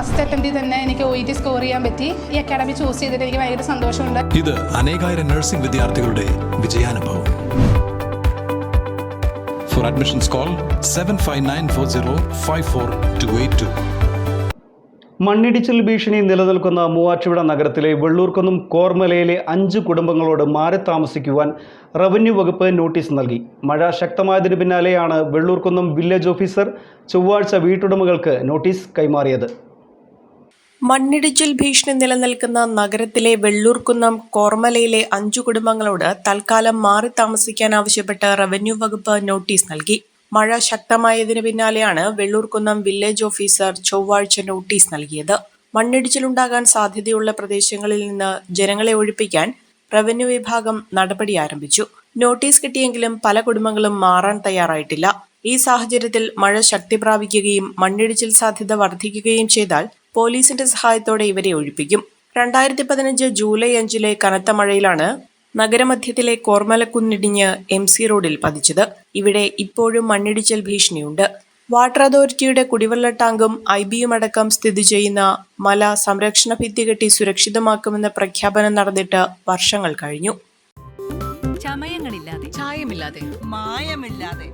First അറ്റംപ്റ്റിൽ തന്നെ എനിക്ക് O T score ചെയ്യാൻ പറ്റി. ഈ അക്കാഡമി ചൂസ് ചെയ്തിട്ട് എനിക്ക് ഭയങ്കര സന്തോഷമുണ്ട്. ഇത് അനേകായിരം നഴ്സിംഗ് വിദ്യാർത്ഥികളുടെ വിജയാനുഭവം. For admissions call seven five nine four zero five four two eight two മണ്ണിടിച്ചിൽ ഭീഷണി നിലനിൽക്കുന്ന മൂവാറ്റുപുഴ നഗരത്തിലെ വെള്ളൂർക്കുന്നും കോർമലയിലെ അഞ്ച് കുടുംബങ്ങളോട് മാറി താമസിക്കുവാൻ റവന്യൂ വകുപ്പ് നോട്ടീസ് നൽകി. മഴ ശക്തമായതിനു പിന്നാലെയാണ് വെള്ളൂർക്കുന്നും വില്ലേജ് ഓഫീസർ ചൊവ്വാഴ്ച വീട്ടുടമകൾക്ക് നോട്ടീസ് കൈമാറിയത്. മണ്ണിടിച്ചിൽ ഭീഷണി നിലനിൽക്കുന്ന നഗരത്തിലെ വെള്ളൂർക്കുന്നം കോർമലയിലെ അഞ്ചു കുടുംബങ്ങളോട് തൽക്കാലം മാറി താമസിക്കാൻ ആവശ്യപ്പെട്ട് റവന്യൂ വകുപ്പ് നോട്ടീസ് നൽകി. മഴ ശക്തമായതിന് പിന്നാലെയാണ് വെള്ളൂർക്കുന്നം വില്ലേജ് ഓഫീസർ ചൊവ്വാഴ്ച നോട്ടീസ് നൽകിയത്. മണ്ണിടിച്ചിലുണ്ടാകാൻ സാധ്യതയുള്ള പ്രദേശങ്ങളിൽ നിന്ന് ജനങ്ങളെ ഒഴിപ്പിക്കാൻ റവന്യൂ വിഭാഗം നടപടി ആരംഭിച്ചു. നോട്ടീസ് കിട്ടിയെങ്കിലും പല കുടുംബങ്ങളും മാറാൻ തയ്യാറായിട്ടില്ല. ഈ സാഹചര്യത്തിൽ മഴ ശക്തി പ്രാപിക്കുകയും മണ്ണിടിച്ചിൽ സാധ്യത വർദ്ധിക്കുകയും ചെയ്താൽ പോലീസിന്റെ സഹായത്തോടെ ഇവരെ ഒഴിപ്പിക്കും. രണ്ടായിരത്തി പതിനഞ്ച് ജൂലൈ അഞ്ചിലെ കനത്ത മഴയിലാണ് നഗരമധ്യത്തിലെ കോർമലക്കുന്നിടിഞ്ഞ് എം സി റോഡിൽ പതിച്ചത്. ഇവിടെ ഇപ്പോഴും മണ്ണിടിച്ചൽ ഭീഷണിയുണ്ട്. വാട്ടർ അതോറിറ്റിയുടെ കുടിവെള്ള ടാങ്കും ഐ ബിയും അടക്കം സ്ഥിതി ചെയ്യുന്ന മല സംരക്ഷണ ഭിത്തി കെട്ടി സുരക്ഷിതമാക്കുമെന്ന പ്രഖ്യാപനം നടന്നിട്ട് വർഷങ്ങൾ കഴിഞ്ഞു. ചമയങ്ങളില്ലാതെ ചായമില്ലാതെ മായമില്ലാതെ